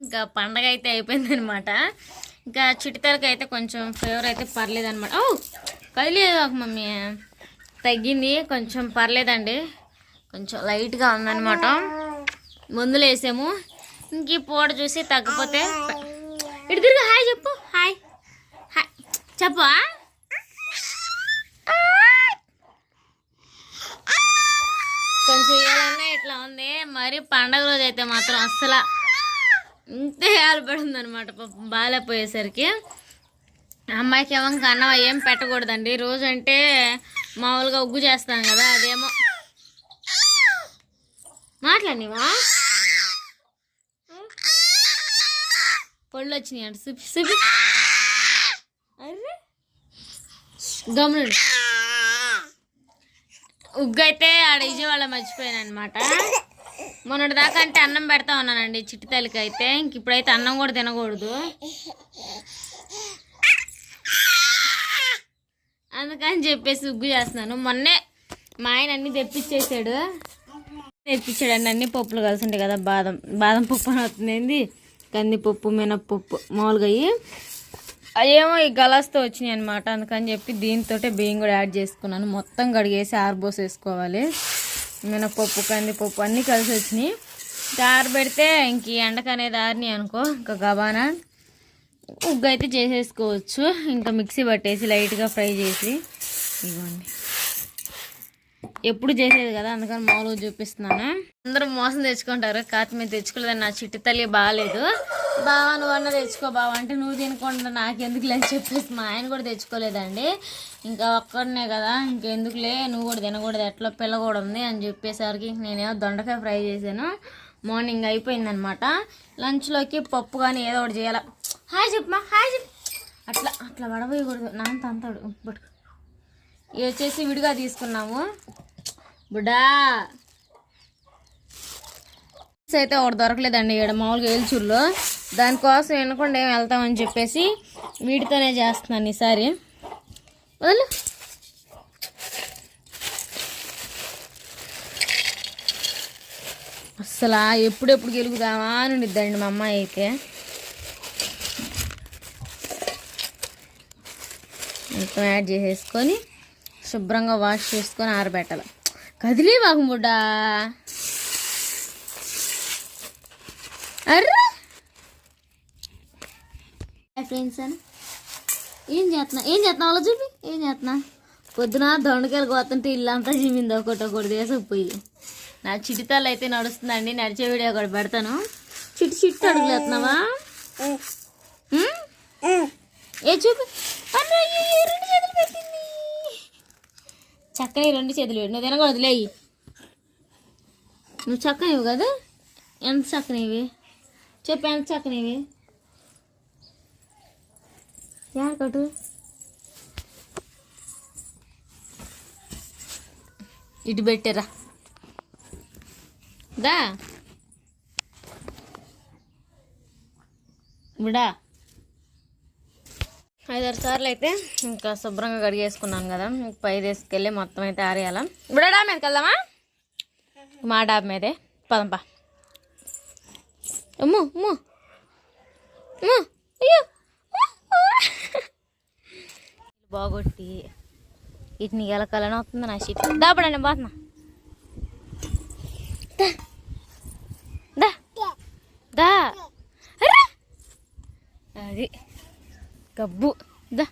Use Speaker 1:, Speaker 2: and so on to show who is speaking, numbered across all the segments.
Speaker 1: ఇంకా పండగ అయితే అయిపోయిందనమాట ఇంకా చిటితలకి అయితే కొంచెం ఫేవర్ అయితే పర్లేదు అనమాట ఓ కదిలేదు ఒక మమ్మీ. తగ్గింది కొంచెం పర్లేదండి. కొంచెం లైట్గా ఉందనమాట మందులు వేసాము. ఇంక ఈ పూట చూసి తగ్గిపోతే ఇటు తిరిగి హాయ్ చెప్పు హాయ్. హాయ్ చెప్పు కొంచెం ఇట్లా ఉంది. మరి పండగ రోజు అయితే మాత్రం అస్సలు ఇంతే ఏలబడింది అనమాట పాపం అమ్మాయికి ఏమో ఇంకా అన్నం ఏం పెట్టకూడదండి. రోజు అంటే మామూలుగా ఉగ్గు చేస్తాం కదా అదేమో. మాట్లాడివా పళ్ళు వచ్చినాయి అంట. చూపి చూపి అరే గమనండి ఉగ్గు అయితే ఆడ విజయవాడ మర్చిపోయాను అనమాట మొన్నటి దాకా అంటే అన్నం పెడతా ఉన్నానండి చిట్టి తల్లికి అయితే. ఇంక ఇప్పుడైతే అన్నం కూడా తినకూడదు. అందుకని చెప్పేసి ఉగ్గు చేస్తున్నాను. మొన్నే మా ఆయన అన్ని తెప్పించేసాడు. తెప్పించాడు అన్ని పప్పులు కలిసి ఉంటాయి కదా బాదం బాదం పప్పు అని వస్తుంది కందిపప్పు మినప్పప్పు మామూలుగా అయ్యి అవేమో ఈ గలాస్తో వచ్చినాయి అనమాట అందుకని చెప్పి దీంతో బియ్యం కూడా యాడ్ చేసుకున్నాను. మొత్తం కడిగేసి ఆరబోసేసుకోవాలి. మినపప్పు కందిపప్పు అన్నీ కలిసి వచ్చినాయి. ఇంకా ఆరబెడితే ఇంక ఎండకనే ఎండకు అనేది ఆరినాయి అనుకో ఇంకా గబానా. ఉగ్గు అయితే చేసేసుకోవచ్చు. ఇంకా మిక్సీ పట్టేసి లైట్గా ఫ్రై చేసి ఇవ్వండి. ఎప్పుడు చేసేది కదా అందుకని మామూలుగా చూపిస్తున్నాను. అందరూ మోసం తెచ్చుకుంటారు. కాకపోతే తెచ్చుకోలేదని నా చిట్టి తల్లి బాగాలేదు. బావా నువ్వు తెచ్చుకో బావా. అంటే నువ్వు తినకుండా నాకెందుకులే అని చెప్పేసి మా ఆయన కూడా తెచ్చుకోలేదండి. ఇంకా ఒక్కడనే కదా ఇంకెందుకులే నువ్వు కూడా తినకూడదు ఎట్లా పిల్ల కూడా ఉంది అని చెప్పేసరికి నేనేమో దొండకాయ ఫ్రై చేశాను. మార్నింగ్ అయిపోయిందనమాట. లంచ్లోకి పప్పు కానీ ఏదో ఒకటి చేయాల. హాయ్ చెప్పమా హాయ్ చెప్పు. అట్లా అట్లా పడబోయకూడదు నాంత అంతాడు బుడ్ వచ్చేసి విడిగా తీసుకున్నాము బుడ్డా. అయితే ఒకటి దొరకలేదండి ఇక్కడ మామూలుగా ఏల్చూరులో. దానికోసం వినకుండా ఏం వెళ్తామని చెప్పేసి వీటితోనే చేస్తున్నాను ఈసారి వదలు. అసలు ఎప్పుడెప్పుడు గెలుగుదామా అని ఉండిద్దండి మా అమ్మాయి అయితే. మొత్తం యాడ్ చేసేసుకొని శుభ్రంగా వాష్ చేసుకొని ఆరబెట్టాలి. కదిలే బాగుముడ్డా అర్రా! ఫ్రెండ్స్ అని? ఏం చేస్తున్నా? ఏం చేస్తున్నా వాళ్ళ చూపి ఏం చేస్తున్నా? పొద్దున దొండకాయలు కోతుంటే ఇల్లంతా చిమ్మింది. ఒకటి ఒకటి వేసకపోయి నా చిటితాలు అయితే నడుస్తుందండి. నడిచే వీడియో కూడా పెడతాను. చిట్టి చిట్టి అడుగులేస్తున్నావా? ఏ చూపి? రెండు చేతులు పెట్టింది. చక్కని రెండు చేతులు పెట్టి. నువ్వు తినకూడదు లేయి నువ్వు చక్కనివి కదా? ఎంత చక్కనివి? చెప్పు ఎంత చక్కనివి? యాకటు ఇటు పెట్టారా. దా. ఇవిడా ఐదారు సార్లు అయితే ఇంకా శుభ్రంగా కడిగేసుకున్నాను కదా. పై తీసుకెళ్ళి మొత్తం అయితే ఆరేయాలా. ఇప్పుడు డాబ్ మీదకి వెళ్దామా? మా డాబ్ మీదే. పదంపా. అమ్ము అమ్ము. అమ్మో అయ్యో. బాగొట్టి వీటిని ఎలకాలని వస్తుంది నా షీట్ దాపడా నేను దా. దా. అది గబ్బు. దా.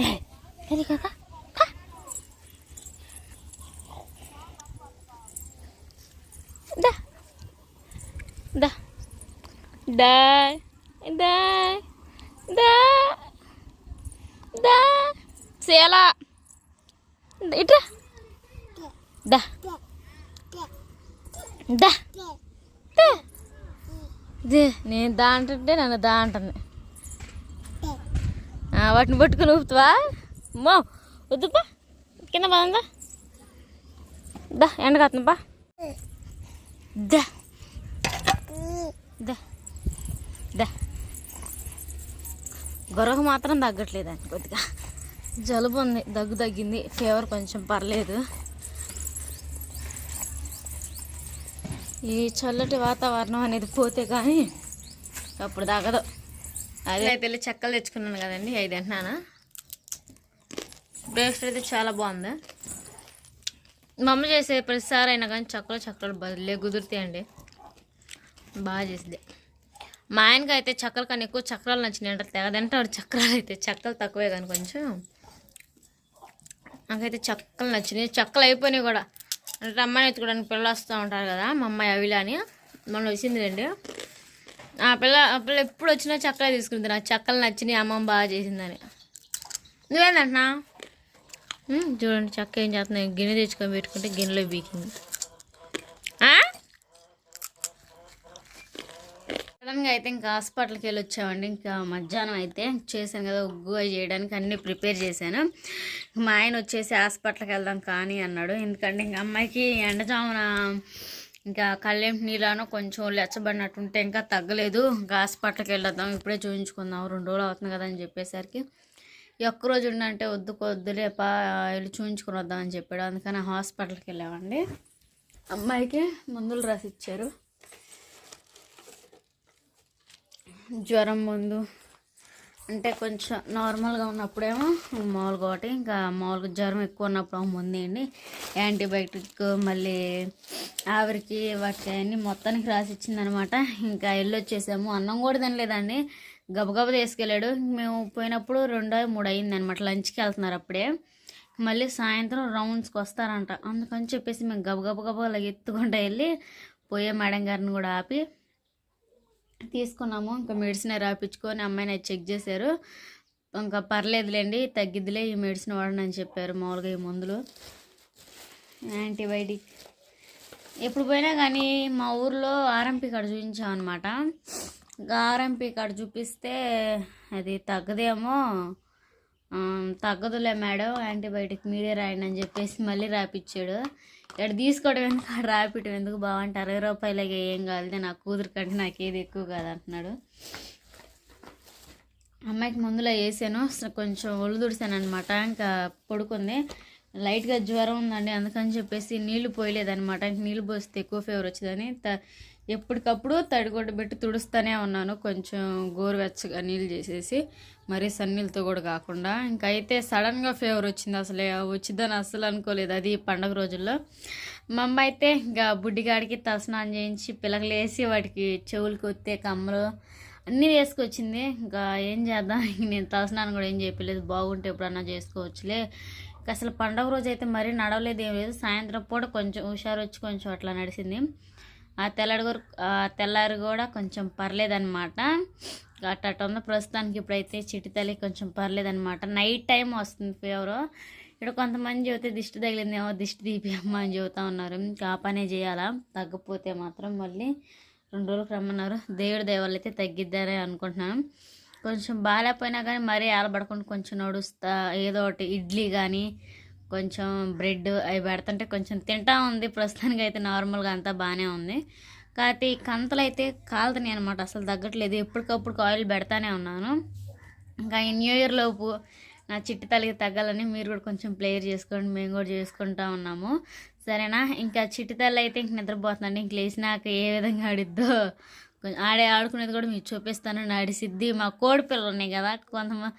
Speaker 1: అది కదా దా దా దా దా దా దా సేలా ఇట్రా దా దా దే నేను దా అంటుంటే నన్ను దా అంటుంది. వాటిని పట్టుకుని ఊపుతావా? మో వద్దుపా కింద పదందా? దా ఎండ కాస్తుంపా దా. దా. దా. గొరవ మాత్రం తగ్గట్లేదండి కొద్దిగా. జలుబు ఉంది దగ్గు తగ్గింది ఫీవర్ కొంచెం పర్లేదు. ఈ చల్లటి వాతావరణం అనేది పోతే కానీ అప్పుడు తగ్గదు. అదే. అయితే చెక్కలు తెచ్చుకున్నాను కదండి ఐదు అంటున్నాను? బ్రేక్ఫాస్ట్ అయితే చాలా బాగుంది? మమ్మీ చేసే ప్రతిసారి అయినా కానీ చక్కలు చక్కలు భలే కుదురుతాయండి. బాగా చేసింది మా ఆయనకి అయితే చక్రాల కన్నా ఎక్కువ చక్రాలు నచ్చినాయి తెగదంటే వాడు చక్రాలు అయితే. చక్కలు తక్కువే కానీ కొంచెం. నాకైతే చక్కలు నచ్చినాయి. చక్కలు అయిపోయినాయి కూడా. అంటే అమ్మాయిని ఎత్తుకోవడానికి పిల్లలు వస్తూ ఉంటారు కదా మా అమ్మాయి అవిలా అని. మొన్న వచ్చింది రండి ఆ పిల్ల ఆ పిల్ల ఎప్పుడు వచ్చినా చక్కలే తీసుకుంది నాకు చక్కలు నచ్చినాయి అమ్మమ్మ బాగా చేసిందని. నువ్వేందంటున్నా చూడండి చక్క ఏం చేస్తున్నాయి. గిన్నె తెచ్చుకొని పెట్టుకుంటే గిన్నెలో బీకింది ఆ? సడన్గా అయితే ఇంకా హాస్పిటల్కి వెళ్ళి వచ్చామండి ఇంకా మధ్యాహ్నం అయితే చేశాను కదా ఉగ్గు చేయడానికి అన్నీ ప్రిపేర్ చేశాను. మా ఆయన వచ్చేసి హాస్పిటల్కి వెళ్దాం కానీ అన్నాడు. ఎందుకంటే ఇంకా అమ్మాయికి ఎండజామున ఇంకా కళ్ళెంటి నీళ్ళను కొంచెం లెచ్చబడినట్టు ఉంటే ఇంకా తగ్గలేదు. ఇంకా హాస్పిటల్కి వెళ్ళొద్దాం ఇప్పుడే చూపించుకుందాం రెండు రోజులు అవుతుంది కదా అని చెప్పేసరికి ఒక్కరోజు ఒక్క ఉండంటే వద్దు వద్దులే పా వెళ్ళి చూపించుకుని వద్దాం అని చెప్పాడు. అందుకని హాస్పిటల్కి వెళ్ళామండి. అమ్మాయికి మందులు రాసి ఇచ్చారు జ్వరం ముందు. అంటే కొంచెం నార్మల్గా ఉన్నప్పుడేమో మామూలుగా ఒకటి ఇంకా మామూలుగా జ్వరం ఎక్కువ ఉన్నప్పుడు ముందు యాంటీబయాటిక్ మళ్ళీ ఆవిరికి వాటికి అన్ని మొత్తానికి రాసి ఇచ్చిందనమాట ఇంకా ఎల్లు వచ్చేసాము అన్నం కూడా తినలేదండి. గబగబ తీసుకెళ్ళాడు. మేము పోయినప్పుడు రెండో మూడు అయింది అనమాట లంచ్కి వెళ్తున్నారు అప్పుడే. మళ్ళీ సాయంత్రం రౌండ్స్కి వస్తారంట. అందుకని చెప్పేసి మేము గబగబ గబగబా ఎత్తుకుంటూ వెళ్ళి పోయే మేడం గారిని కూడా ఆపి తీసుకున్నాము. ఇంకా మెడిసిన్ రాపించుకొని అమ్మాయిని అది చెక్ చేశారు. ఇంకా పర్లేదులేండి తగ్గిద్దిలే ఈ మెడిసిన్ వాడనని అని చెప్పారు మామూలుగా ఈ మందులు. యాంటీబయాటిక్. ఎప్పుడు పోయినా కానీ మా ఊర్లో ఆర్ఎంపీ కాడ చూపించాం అనమాట ఇంకా ఆర్ఎంపీ కాడ చూపిస్తే అది తగ్గదేమో తగ్గదులే మేడం యాంటీబయాటిక్ మీరే రాయండి అని చెప్పేసి మళ్ళీ రాపిచ్చాడు. ఇక్కడ తీసుకోవడం ఎందుకు? అక్కడ రాపిటం ఎందుకు బాగుంటే అరవై రూపాయలకి ఏం కాదు నా కూతురు కంటే నాకు ఏది ఎక్కువ కాదు అంటున్నాడు అమ్మాయికి ముందులో వేసాను అసలు కొంచెం ఒళ్ళు తుడిసాను అనమాట ఇంకా పడుకుంది. లైట్గా జ్వరం ఉందండి అందుకని చెప్పేసి నీళ్ళు పోయలేదనమాట నీళ్ళు పోస్తే ఎక్కువ ఫీవర్ వచ్చిందని త ఎప్పటికప్పుడు తడిగొడ్డ పెట్టి తుడుస్తూనే ఉన్నాను. కొంచెం గోరువెచ్చగా నీళ్ళు చేసేసి మరీ సన్నీళ్ళతో కూడా కాకుండా. ఇంకా అయితే సడన్గా ఫీవర్ వచ్చింది అసలు. వచ్చిందని అస్సలు అనుకోలేదు. అది పండగ రోజుల్లో. మా అమ్మ అయితే ఇంకా బుడ్డిగాడికి తలస్నానం చేయించి పిల్లకలు వేసి వాటికి చెవులు కొత్తే కమ్మలు అన్నీ వేసుకొచ్చింది. ఇంకా ఏం చేద్దాం? ఇంక నేను తలస్నానం కూడా ఏం చెప్పలేదు బాగుంటే ఎప్పుడన్నా చేసుకోవచ్చులే. ఇంకా అసలు పండగ రోజు అయితే మరీ నడవలేదు ఏం లేదు. సాయంత్రం పూట కొంచెం హుషారు వచ్చి కొంచెం అట్లా నడిచింది ఆ తెల్లారి కూడా ఆ తెల్లారి కూడా కొంచెం పర్లేదన్నమాట. అట్ట ఉంది ప్రస్తుతానికి ఇప్పుడైతే చిటితల్లి కొంచెం పర్లేదన్నమాట. నైట్ టైం వస్తుంది ఫీవర్. ఇక్కడ కొంతమంది చెబితే దిష్టి తగిలిందేమో దిష్టి తీపియమ్మ అని చెబుతా ఉన్నారు. ఆ పనే చేయాలా? తగ్గపోతే మాత్రం మళ్ళీ రెండు రోజులకు రమ్మన్నారు. దేవుడి దేవాళ్ళు అయితే తగ్గిద్దారని అనుకుంటున్నాను కొంచెం బాగాలేకపోయినా కానీ మరీ ఆలబడకుండా కొంచెం నడుస్తా ఏదో ఒకటి ఇడ్లీ కానీ కొంచెం బ్రెడ్ అవి పెడుతుంటే కొంచెం తింటా ఉంది. ప్రస్తుతానికి అయితే నార్మల్గా అంతా బాగానే ఉంది. కాకపోతే ఈ కంతలు అయితే కాలుతున్నాయి అనమాట అసలు తగ్గట్లేదు. ఎప్పటికప్పుడు ఆయిల్ పెడతానే ఉన్నాను. ఇంకా ఈ న్యూ ఇయర్ లోపు నా చిట్టి తల్లికి తగ్గాలని మీరు కూడా కొంచెం ప్లేయర్ చేసుకోండి. మేము కూడా చేసుకుంటా ఉన్నాము. సరేనా? ఇంకా చిట్టి తల్లి అయితే ఇంక నిద్రపోతుందండి. ఇంక లేచినాక ఏ విధంగా ఆడిద్దో కొంచెం ఆడే ఆడుకునేది కూడా మీకు చూపిస్తాను. నాడిసిద్ది మా కోడి పిల్లలు ఉన్నాయి కదా. కొంతమంది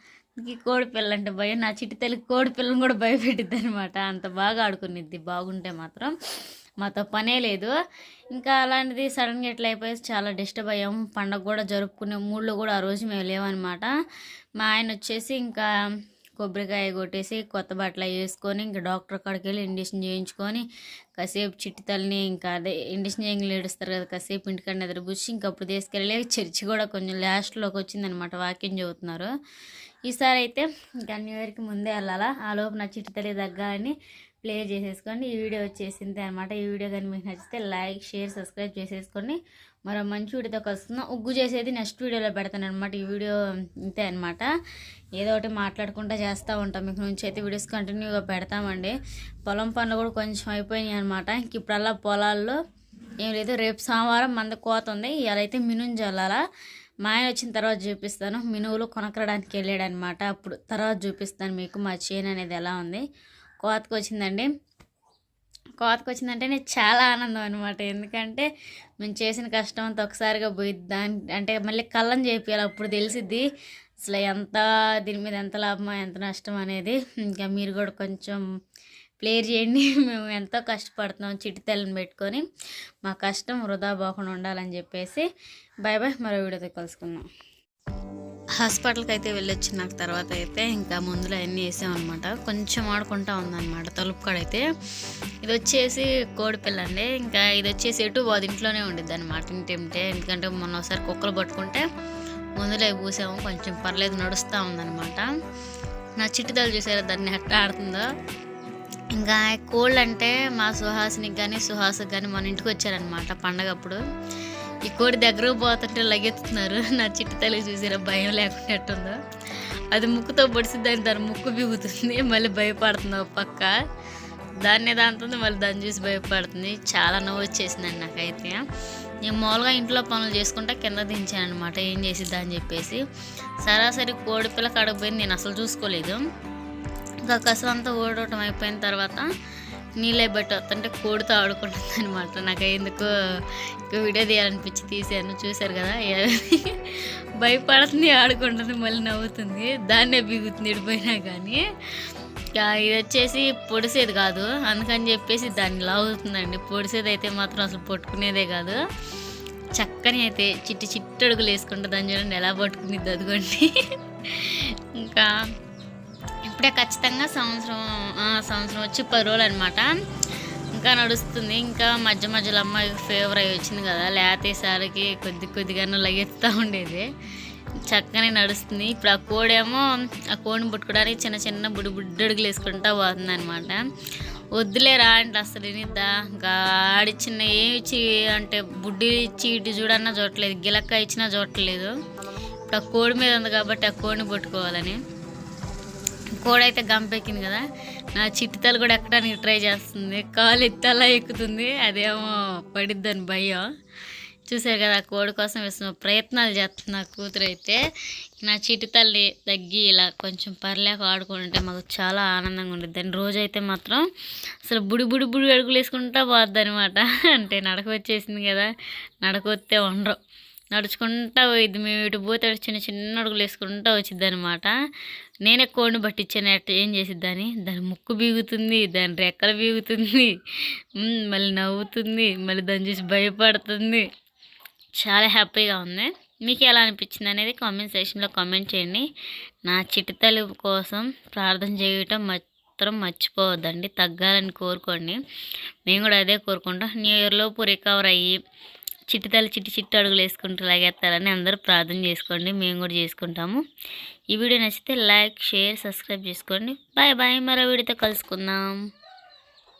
Speaker 1: కోడి పిల్లలు అంటే భయం. నా చిట్టి తల్లికి కోడి పిల్లని కూడా భయపెట్టిద్ది అనమాట అంత బాగా ఆడుకునిద్ది. బాగుంటే మాత్రం మాతో పనే లేదు. ఇంకా అలాంటిది సడన్గా ఎట్లా అయిపోయి చాలా డిస్టర్బ్ అయ్యాం పండగ కూడా జరుపుకునే మూడ్లో కూడా ఆ రోజు మేము లేవన్నమాట. మా ఆయన వచ్చేసి ఇంకా కొబ్బరికాయ కొట్టేసి కొత్త బట్టలు వేసుకొని ఇంకా డాక్టర్ అక్కడికి వెళ్ళి ఇండిషన్ చేయించుకొని కాసేపు చిట్టి తల్లిని ఇంకా అదే ఇండిషన్ చేయంగా ఏడుస్తారు కదా కాసేపు ఇంటికాడ నిద్రపుచ్చి ఇంకా అప్పుడు తీసుకెళ్ళి చర్చి కూడా కొంచెం లాస్ట్లోకి వచ్చిందనమాట వాక్యం చదువుతున్నారు. ఈసారి అయితే ఇంకా న్యూ ఇయర్కి ముందే వెళ్ళాలా? ఆ లోపు నా చిట్టి తల్లి తగ్గాలని ప్లే చేసేసుకోండి. ఈ వీడియో వచ్చేసింది అనమాట ఈ వీడియో కానీ మీకు నచ్చితే లైక్ షేర్ సబ్స్క్రైబ్ చేసేసుకోండి. మరో మంచి వీడియోతో కలుస్తున్నాం ఉగ్గు చేసేది నెక్స్ట్ వీడియోలో పెడతాను అనమాట ఈ వీడియో ఇంతే అనమాట ఏదో ఒకటి మాట్లాడుకుంటూ చేస్తూ ఉంటాం. మీకు నుంచి అయితే వీడియోస్ కంటిన్యూగా పెడతామండి. పొలం పనులు కూడా కొంచెం అయిపోయినాయి అనమాట ఇంక ఇప్పుడల్లా పొలాల్లో ఏం లేదు. రేపు సోమవారం మంద కోత ఉంది. ఇవాళ అయితే మినుం చల్లాలా మా ఆయన వచ్చిన తర్వాత చూపిస్తాను. మినువులు కొనకరడానికి వెళ్ళాడనమాట అప్పుడు తర్వాత చూపిస్తాను మీకు మా చేను అనేది ఎలా ఉంది. కోతకు వచ్చిందండి కోతకు వచ్చిందంటే నేను చాలా ఆనందం అనమాట ఎందుకంటే మేము చేసిన కష్టం అంతా ఒకసారిగా పోయి దాని అంటే మళ్ళీ కళ్ళం చేపియాలి అప్పుడు తెలిసిద్ది అసలు ఎంత దీని మీద ఎంత లాభమా ఎంత నష్టం అనేది. ఇంకా మీరు కూడా కొంచెం ప్లేర్ చేయండి. మేము ఎంతో కష్టపడుతున్నాం చిట్టి తల్లిని పెట్టుకొని. మా కష్టం వృధా పోకుండా ఉండాలని చెప్పేసి. బాయ్ బాయ్ మరో వీడియోతో కలుసుకుందాం. హాస్పిటల్కి అయితే వెళ్ళొచ్చిన నాకు తర్వాత అయితే ఇంకా మందులు అవన్నీ వేసామన్నమాట. కొంచెం ఆడుకుంటా ఉందన్నమాట తలుపు కాడైతే ఇది వచ్చేసి కోడి పిల్ల అండి ఇంకా ఇది వచ్చేసి ఎటు అది ఇంట్లోనే ఉండిద్ది అనమాట ఇంటింటే ఎందుకంటే మొన్న ఒకసారి కుక్కలు పట్టుకుంటే మందులు అవి పూసాము. కొంచెం పర్లేదు నడుస్తూ ఉందన్నమాట. నా చిట్టుదలు చూసారా దాన్ని ఎట్లా ఆడుతుందో? ఇంకా కోళ్ళు అంటే మా సుహాసినికి కానీ సుహాస్కి కానీ మన ఇంటికి వచ్చారనమాట పండగప్పుడు. ఈ కోడి దగ్గరకు పోతుంటే లగెత్తుతున్నారు. నా చిట్టి తల్లి చూసిరా? భయం లేకుండా అది ముక్కుతో పొడిసిద్దని దాని ముక్కు బిగుతుంది. మళ్ళీ భయపడుతుంది పక్క. దాన్ని దాంతో మళ్ళీ దాన్ని చూసి భయపడుతుంది. చాలా నవ్వు వచ్చేసిందండి నాకైతే. నేను మామూలుగా ఇంట్లో పనులు చేసుకుంటా కింద దించాను అనమాట ఏం చేసిద్దా అని చెప్పేసి. సరాసరి కోడి పిల్ల కడకపోయింది నేను అసలు చూసుకోలేదు. ఇంకా కసరంతా ఓడటం అయిపోయిన తర్వాత నీళ్ళే బట్టి వస్తుంటే కోడితో ఆడుకుంటుంది అనమాట నాకు ఎందుకో వీడియో తీయాలనిపించి తీసాను చూశారు కదా? భయపడుతుంది ఆడుకుంటుంది మళ్ళీ నవ్వుతుంది. దాన్నే బిగుతుంది ఇడిపోయినా కానీ. ఇంకా ఇది వచ్చేసి పొడిసేది కాదు. అందుకని చెప్పేసి దాన్ని లాగుతుందండి పొడిసేది అయితే మాత్రం అసలు పట్టుకునేదే కాదు. చక్కని అయితే చిట్టి చిట్టి అడుగులు వేసుకుంటే దాన్ని చూడండి ఎలా పట్టుకునిద్ది అదిగోండి ఇంకా ఇప్పుడే ఖచ్చితంగా సంవత్సరం ఆ, సంవత్సరం వచ్చి పది రోజులు అనమాట ఇంకా నడుస్తుంది. ఇంకా మధ్య మధ్యలో అమ్మాయి ఫేవర్ అయ్యి వచ్చింది కదా లేతేసరికి కొద్ది కొద్దిగానే లగెత్తుతూ ఉండేది. చక్కనే నడుస్తుంది. ఇప్పుడు ఆ కోడేమో ఆ కోడిని పుట్టుకోవడానికి చిన్న చిన్న బుడి బుడ్డడుగులు వేసుకుంటా పోతుంది అనమాట వద్దులేరా అంటే అసలు వినిద్దా? ఇంకా చిన్న ఏమి ఇచ్చి అంటే బుడ్డి ఇచ్చి ఇటు చూడన్నా చూడట్లేదు. గిలక్క ఇచ్చినా చూడట్లేదు. ఇప్పుడు ఆ కోడి మీద ఉంది కాబట్టి ఆ కోడిని పట్టుకోవాలని. కోడైతే అయితే గంపెక్కింది కదా. నా చిట్టితలు కూడా ఎక్కడానికి ట్రై చేస్తుంది. కాలు ఎత్తలా ఎక్కుతుంది. అదేమో పడిద్దని భయం. చూసారు కదా కోడి కోసం వేసిన ప్రయత్నాలు చేస్తున్న కూతురు అయితే నా చిట్టితల్లి తగ్గి ఇలా కొంచెం పర్లేక ఆడుకుంటే మాకు చాలా ఆనందంగా ఉండేది దాని రోజైతే మాత్రం అసలు బుడి బుడి బుడి అడుగులు వేసుకుంటా పోద్ది అనమాట అంటే నడక వచ్చేసింది కదా నడక వస్తే ఉండరు. నడుచుకుంటా పోయిద్ది. మేము ఇటు పోతే చిన్న చిన్న అడుగులు వేసుకుంటా వచ్చిద్ది అనమాట నేనే కోడిని పట్టించాను. అట్ట ఏం చేసిద్దని? దాని ముక్కు బీగుతుంది దాని రెక్కలు బీగుతుంది మళ్ళీ నవ్వుతుంది మళ్ళీ దాన్ని చూసి భయపడుతుంది. చాలా హ్యాపీగా ఉంది. మీకు ఎలా అనిపించింది అనేది కామెంట్ సెక్షన్లో కామెంట్ చేయండి. నా చిటితల్లి కోసం ప్రార్థన చేయటం మాత్రం మర్చిపోవద్దండి. తగ్గాలని కోరుకోండి. మేము కూడా అదే కోరుకుంటాం. న్యూ ఇయర్లోపు రికవర్ అయ్యి చిట్టితల్లి చిట్టి చిట్టి అడుగులు వేసుకుంటూ లాగేస్తారని అందరూ ప్రార్థన చేసుకోండి మేము కూడా చేసుకుంటాము. ఈ వీడియో నచ్చితే లైక్ షేర్ సబ్స్క్రైబ్ చేసుకోండి. బాయ్ బాయ్ మరో వీడియోతో కలుసుకుందాం.